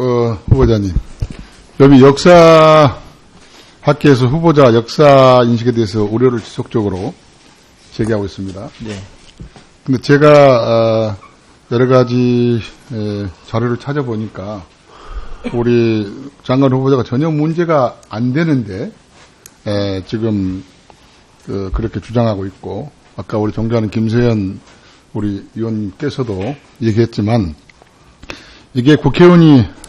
어, 후보자님. 여기 역사 학계에서 후보자 역사 인식에 대해서 우려를 지속적으로 제기하고 있습니다. 네. 근데 제가 어, 여러 가지 에, 자료를 찾아보니까 우리 장관 후보자가 전혀 문제가 안 되는데 에, 지금 그, 렇게 주장하고 있고 아까 우리 존경하는 김세현 우리 의원님께서도 얘기했지만 이게 국회의원이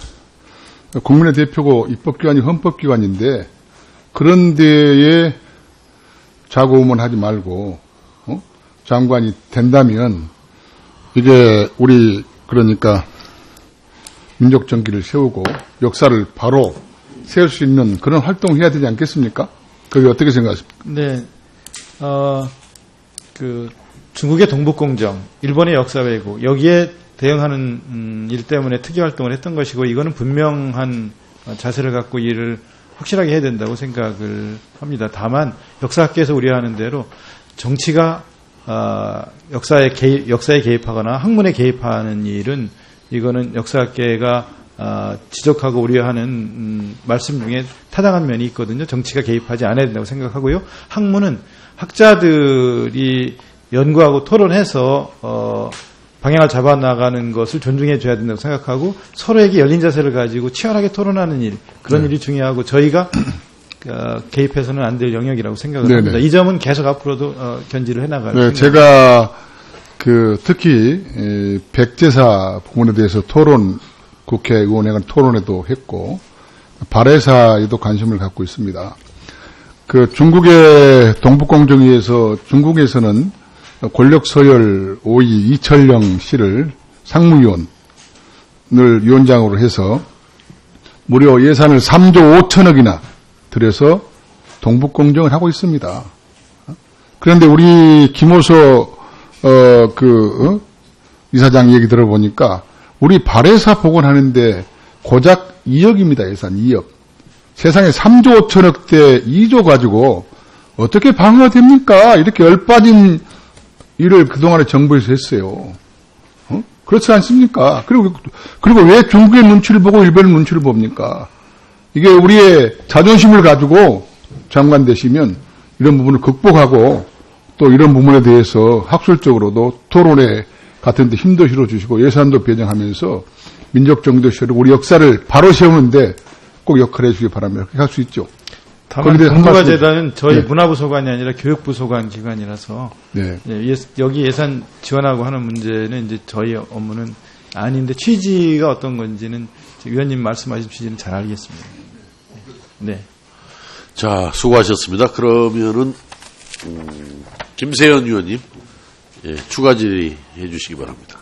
국민의 대표고 입법기관이 헌법기관인데 그런 데에 자고우문하지 말고 어? 장관이 된다면 이게 우리 그러니까 민족 정기를 세우고 역사를 바로 세울 수 있는 그런 활동을 해야 되지 않겠습니까? 그게 어떻게 생각하십니까? 네. 어, 그, 중국의 동북공정, 일본의 역사 왜곡, 여기에 대응하는 음, 일 때문에 특이 활동을 했던 것이고, 이거는 분명한 자세를 갖고 일을 확실하게 해야 된다고 생각을 합니다. 다만, 역사학계에서 우려하는 대로 정치가 아, 역사에 개입, 역사에 개입하거나 학문에 개입하는 일은 이거는 역사학계가 아, 지적하고 우려하는 음, 말씀 중에 타당한 면이 있거든요. 정치가 개입하지 않아야 된다고 생각하고요. 학문은 학자들이 연구하고 토론해서 어, 방향을 잡아 나가는 것을 존중해 줘야 된다고 생각하고 서로에게 열린 자세를 가지고 치열하게 토론하는 일 그런 일이 중요하고 저희가 어, 개입해서는 안 될 영역이라고 생각을 네네. 합니다. 이 점은 계속 앞으로도 어, 견지를 해나갈 네. 제가 그 특히 이 백제사 부분에 대해서 토론 국회의원회 간 토론회도 했고 발해사에도 관심을 갖고 있습니다. 그 중국의 동북공정위에서 중국에서는 권력 서열 5위 이철영 씨를 상무위원을 위원장으로 해서 무려 예산을 3조 5천억이나 들여서 동북공정을 하고 있습니다. 그런데 우리 김호서 어, 그 어? 이사장 얘기 들어보니까 우리 발해사 복원하는데 고작 2억입니다. 예산 2억. 세상에 3조 5천억대 2조 가지고 어떻게 방어가 됩니까? 이렇게 열빠진 일을 그동안에 정부에서 했어요. 어? 그렇지 않습니까? 그리고, 그리고 왜 중국의 눈치를 보고 일본의 눈치를 봅니까? 이게 우리의 자존심을 가지고 장관 되시면 이런 부분을 극복하고 또 이런 부분에 대해서 학술적으로도 토론회 같은 데 힘도 실어주시고 예산도 배정하면서 민족 정도 세우고 우리 역사를 바로 세우는데 꼭 역할을 해주시기 바랍니다. 그렇게 할 수 있죠. 다만 말씀- 재단은 저희 네. 문화부 소관이 아니라 교육부 소관 기관이라서 네. 예, 예- 여기 예산 지원하고 하는 문제는 이제 저희 업무는 아닌데 취지가 어떤 건지는 위원님 말씀하신 취지는 잘 알겠습니다. 네. 자, 수고하셨습니다. 그러면은, 음, 김세현 의원님, 예, 추가 질의해 주시기 바랍니다.